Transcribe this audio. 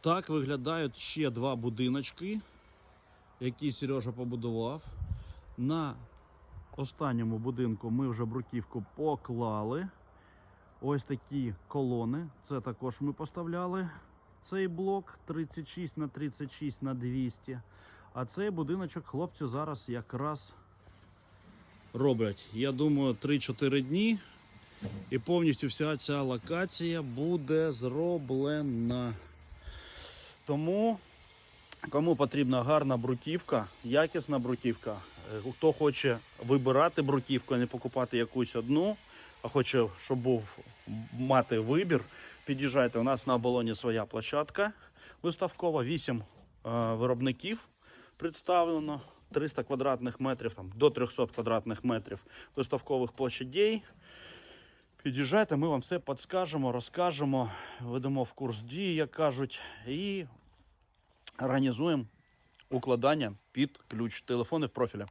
Так виглядають ще два будиночки, які Сережа побудував. На останньому будинку ми вже бруківку поклали. Ось такі колони. Це також ми поставляли. Цей блок 36 на 36 на 200. А цей будиночок хлопці зараз якраз роблять. Я думаю, 3-4 дні. І повністю вся ця локація буде зроблена. Тому, кому потрібна гарна бруківка, якісна бруківка, е, хто хоче вибирати бруківку, а не покупати якусь одну, а хоче, щоб був мати вибір, під'їжджайте. У нас на оболоні своя площадка виставкова, 8 е, виробників представлено. 300 квадратних метрів, там, до 300 квадратних метрів виставкових площадей. Під'їжджайте, ми вам все підскажемо, розкажемо, ведемо в курс дії, як кажуть, і організуємо укладання під ключ. Телефони в профілі.